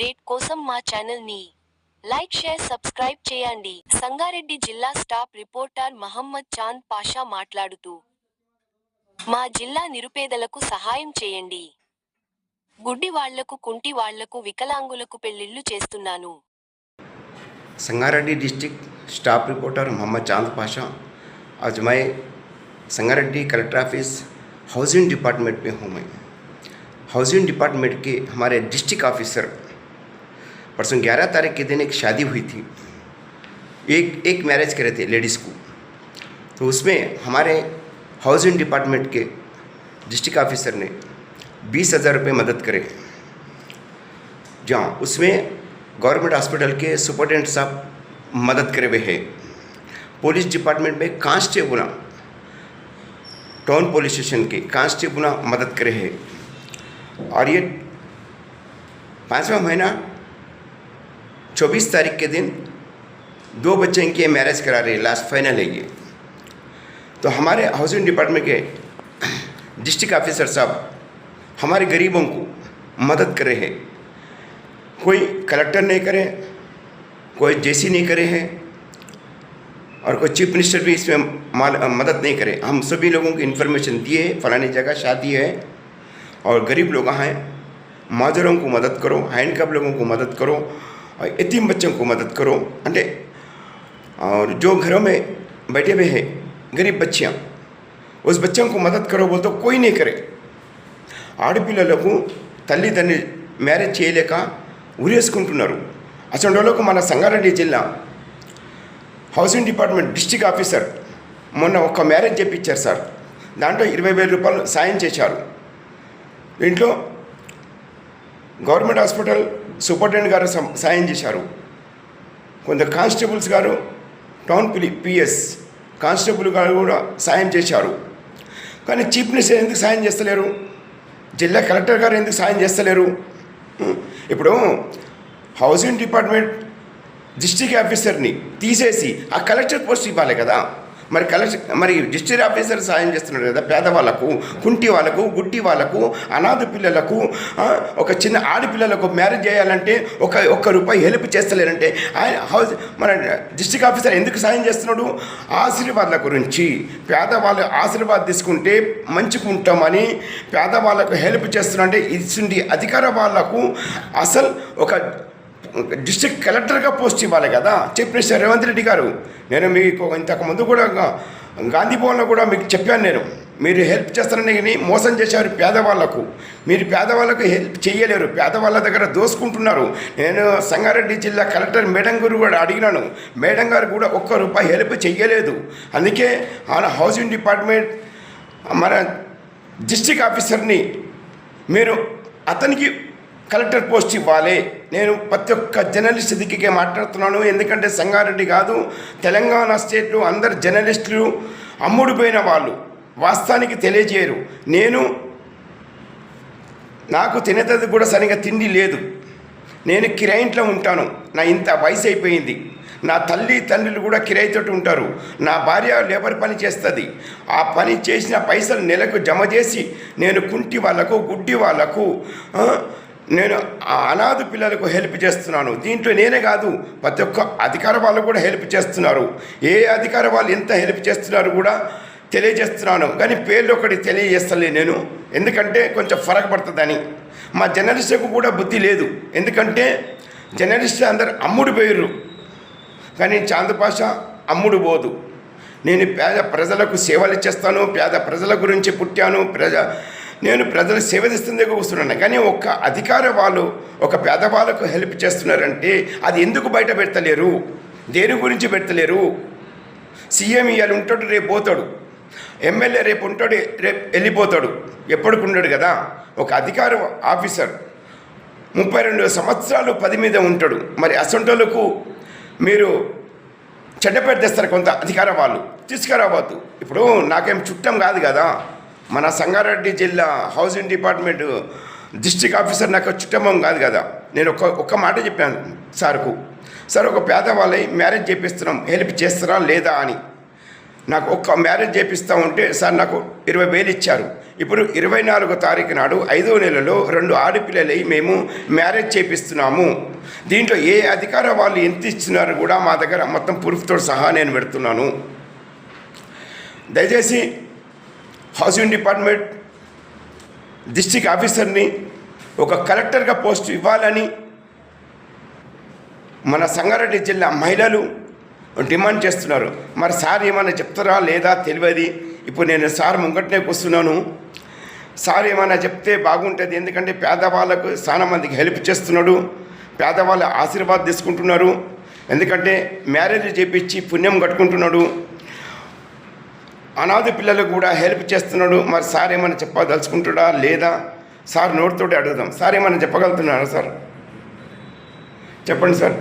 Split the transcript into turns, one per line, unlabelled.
News update కోసం మా channel ని లైక్ షేర్ సబ్స్క్రైబ్ చేయండి సంగారెడ్డి జిల్లా స్టాఫ్ రిపోర్టర్ మహమ్మద్ చాంద్ పాషా మాట్లాడుతూ మా జిల్లా నిరుపేదలకు సహాయం చేయండి గుడ్డి వాళ్లకు కుంటి వాళ్లకు వికలాంగులకు పెళ్లిళ్లు చేస్తున్నాను
Sangareddy district staff reporter Mohammed Chand Pasha आज मैं Sangareddy collector office housing department में हूँ मैं हाउसिंग डिपार्टमेंट के हमारे डिस्ट्रिक्ट ऑफिसर परसों ग्यारह तारीख के दिन एक शादी हुई थी। एक एक मैरिज करे थे लेडीज़ को। तो उसमें हमारे हाउसिंग डिपार्टमेंट के डिस्ट्रिक्ट ऑफिसर ने बीस हज़ार रुपये मदद करे। जहाँ उसमें गवर्नमेंट हॉस्पिटल के सुपरिटेंडेंट साहब मदद करे हुए हैं। पुलिस डिपार्टमेंट में कांस्टेबल टाउन पुलिस स्टेशन के कांस्टेबल मदद करे हैं। और ये पाँचवा महीना चौबीस तारीख के दिन दो बच्चे इनके मैरिज करा रहे हैं लास्ट फाइनल है ये। तो हमारे हाउसिंग डिपार्टमेंट के डिस्ट्रिक्ट ऑफिसर साहब हमारे गरीबों को मदद कर हैं। कोई कलेक्टर नहीं करे, कोई जेसी नहीं करे हैं और कोई चीफ मिनिस्टर भी इसमें मदद नहीं करे। हम सभी लोगों को इन्फॉर्मेशन दिए फलानी जगह शादी है और गरीब लोग हैं, माजरों को मदद करो हैंडकप लोगों को मदद करो यतीम बच्चों को मदद करो अंटे और जो घरों में बैठे हुए हैं गरीब बच्चियाँ उस बच्चों को मदद करो बोल तो कोई नहीं करे ఆడపిల్లలకు తల్లిదండ్రి మ్యారేజ్ చేయలేక ఉరేసుకుంటున్నారు అసలు వాళ్ళకు మన సంగారెడ్డి జిల్లా హౌసింగ్ డిపార్ట్మెంట్ డిస్టిక్ ఆఫీసర్ మొన్న ఒక మ్యారేజ్ చేపించారు సార్ దాంట్లో ఇరవై వేల రూపాయలు సాయం చేశారు దీంట్లో గవర్నమెంట్ హాస్పిటల్ సూపరింటెండెంట్ గారు సాయం చేశారు. కొందరు కానిస్టేబుల్స్ గారు టౌన్ పిలి పిఎస్ కానిస్టేబుల్ గారు కూడా సాయం చేశారు. కానీ చీఫ్ మినిస్టర్ ఎందుకు సాయం చేస్తలేరు? జిల్లా కలెక్టర్ గారు ఎందుకు సాయం చేస్తలేరు? ఇప్పుడు హౌసింగ్ డిపార్ట్మెంట్ డిస్ట్రిక్ట్ ఆఫీసర్ని తీసేసి ఆ కలెక్టర్ పోస్ట్ ఇవ్వాలి కదా. మరి కలెక్టర్ మరి డిస్ట్రిక్ట్ ఆఫీసర్ సాయం చేస్తున్నాడు కదా పేదవాళ్ళకు కుంటి వాళ్ళకు గుట్టి వాళ్ళకు అనాథ పిల్లలకు ఒక చిన్న ఆడపిల్లలకు మ్యారేజ్ చేయాలంటే ఒక ఒక్క రూపాయి హెల్ప్ చేస్తలేరంటే ఆయన హౌస్ మన డిస్ట్రిక్ట్ ఆఫీసర్ ఎందుకు సాయం చేస్తున్నాడు? ఆశీర్వాదాల గురించి. పేదవాళ్ళు ఆశీర్వాదం తీసుకుంటే మంచుకుంటామని పేదవాళ్ళకు హెల్ప్ చేస్తున్నారంటే ఇచ్చిండి అధికార వాళ్ళకు అసలు ఒక డిస్ట్రిక్ట్ కలెక్టర్గా పోస్ట్ ఇవ్వాలి కదా? చీఫ్ మినిస్టర్ రేవంత్ రెడ్డి గారు. నేను మీకు ఇంతకుముందు కూడా గాంధీ భవన్లో కూడా మీకు చెప్పాను నేను. మీరు హెల్ప్ చేస్తారని కానీ మోసం చేశారు పేదవాళ్ళకు. మీరు పేదవాళ్ళకు హెల్ప్ చేయలేరు. పేదవాళ్ళ దగ్గర దోసుకుంటున్నారు. నేను సంగారెడ్డి జిల్లా కలెక్టర్ మేడం గారు కూడా అడిగినాను. మేడం గారు కూడా ఒక్క రూపాయి హెల్ప్ చేయలేదు. అందుకే ఆయన హౌసింగ్ డిపార్ట్మెంట్ మన డిస్ట్రిక్ట్ ఆఫీసర్ని మీరు అతనికి కలెక్టర్ పోస్ట్ ఇవ్వాలి. నేను ప్రతి ఒక్క జర్నలిస్ట్ దిక్కే మాట్లాడుతున్నాను. ఎందుకంటే సంగారెడ్డి కాదు తెలంగాణ స్టేట్లో అందరు జర్నలిస్టులు అమ్ముడుపోయిన వాళ్ళు. వాస్తవానికి తెలియజేయరు. నేను నాకు తినేది కూడా సరిగా తిండి లేదు. నేను కిరాయింట్లో ఉంటాను. నా ఇంత వయసు అయిపోయింది. నా తల్లి తండ్రులు కూడా కిరాయితోటి ఉంటారు. నా భార్య లేబర్ పని చేస్తుంది. ఆ పని చేసిన పైసలు నెలకు జమ చేసి నేను కుంటి వాళ్ళకు గుడ్డి వాళ్ళకు నేను ఆ అనాథ పిల్లలకు హెల్ప్ చేస్తున్నాను. దీంట్లో నేనే కాదు ప్రతి ఒక్క అధికార వాళ్ళు కూడా హెల్ప్ చేస్తున్నారు. ఏ అధికార వాళ్ళు ఎంత హెల్ప్ చేస్తున్నారు కూడా తెలియజేస్తున్నాను. కానీ పేర్లు ఒకటి తెలియజేస్తలే నేను. ఎందుకంటే కొంచెం ఫరక్ పడుతుందని. మా జర్నలిస్టులకు కూడా బుద్ధి లేదు. ఎందుకంటే జర్నలిస్టులు అందరు అమ్ముడు పోయిర్రు. కానీ చాందపాష అమ్ముడు పోదు. నేను పేద ప్రజలకు సేవలు చేస్తాను పేద ప్రజల గురించి పుట్టాను ప్రజ నేను ప్రజలు సేవ కూర్చున్నాను. కానీ ఒక్క అధికార వాళ్ళు ఒక పేదవాళ్ళకు హెల్ప్ చేస్తున్నారంటే అది ఎందుకు బయట పెడతలేరు? దేని గురించి పెడతలేరు? సీఎం ఇవాళ ఉంటాడు రేపు పోతాడు. ఎమ్మెల్యే రేపు ఉంటాడు రేపు వెళ్ళిపోతాడు. ఎప్పటికి ఉండడు కదా? ఒక అధికార ఆఫీసర్ ముప్పై రెండు సంవత్సరాలు పది మీద ఉంటాడు. మరి అసంటోళ్ళకు మీరు చెడ్డపేట తెస్తారు కొంత అధికార వాళ్ళు. తీసుకురావద్దు. ఇప్పుడు నాకేం చుట్టం కాదు కదా? మన సంగారెడ్డి జిల్లా హౌసింగ్ డిపార్ట్మెంట్ డిస్టిక్ ఆఫీసర్ నాకు చుట్టమం కాదు కదా. నేను ఒక ఒక్క మాట చెప్పాను సార్కు. సార్ ఒక పేదవాళ్ళై మ్యారేజ్ చేపిస్తున్నాం. హెల్ప్ చేస్తారా లేదా అని. నాకు ఒక్క మ్యారేజ్ చేపిస్తూ ఉంటే సార్ నాకు ఇరవై వేలు ఇచ్చారు. ఇప్పుడు ఇరవై నాలుగో తారీఖు నాడు ఐదో నెలలో రెండు ఆడపిల్లలై మేము మ్యారేజ్ చేపిస్తున్నాము. దీంట్లో ఏ అధికార వాళ్ళు ఎంత ఇస్తున్నారు కూడా మా దగ్గర మొత్తం ప్రూఫ్తో సహా నేను పెడుతున్నాను. దయచేసి హౌసింగ్ డిపార్ట్మెంట్ డిస్టిక్ ఆఫీసర్ని ఒక కలెక్టర్గా పోస్ట్ ఇవ్వాలని మన సంగారెడ్డి జిల్లా మహిళలు డిమాండ్ చేస్తున్నారు. మరి సార్ ఏమైనా చెప్తారా లేదా తెలియదు. ఇప్పుడు నేను సార్ ముంగట్నే కూర్చున్నాను. సార్ ఏమైనా చెప్తే బాగుంటుంది. ఎందుకంటే పేదవాళ్ళకు చాలా మందికి హెల్ప్ చేస్తున్నాడు. పేదవాళ్ళ ఆశీర్వాదం తీసుకుంటున్నారు. ఎందుకంటే మ్యారేజ్ చేపించి పుణ్యం కట్టుకుంటున్నాడు. అనాథ పిల్లలకు కూడా హెల్ప్ చేస్తున్నాడు. మరి సార్ ఏమైనా చెప్పదలుచుకుంటాడా లేదా? సార్ నోటితోటి అడుగుదాం. సార్ ఏమైనా చెప్పగలుగుతున్నారా సార్? చెప్పండి సార్.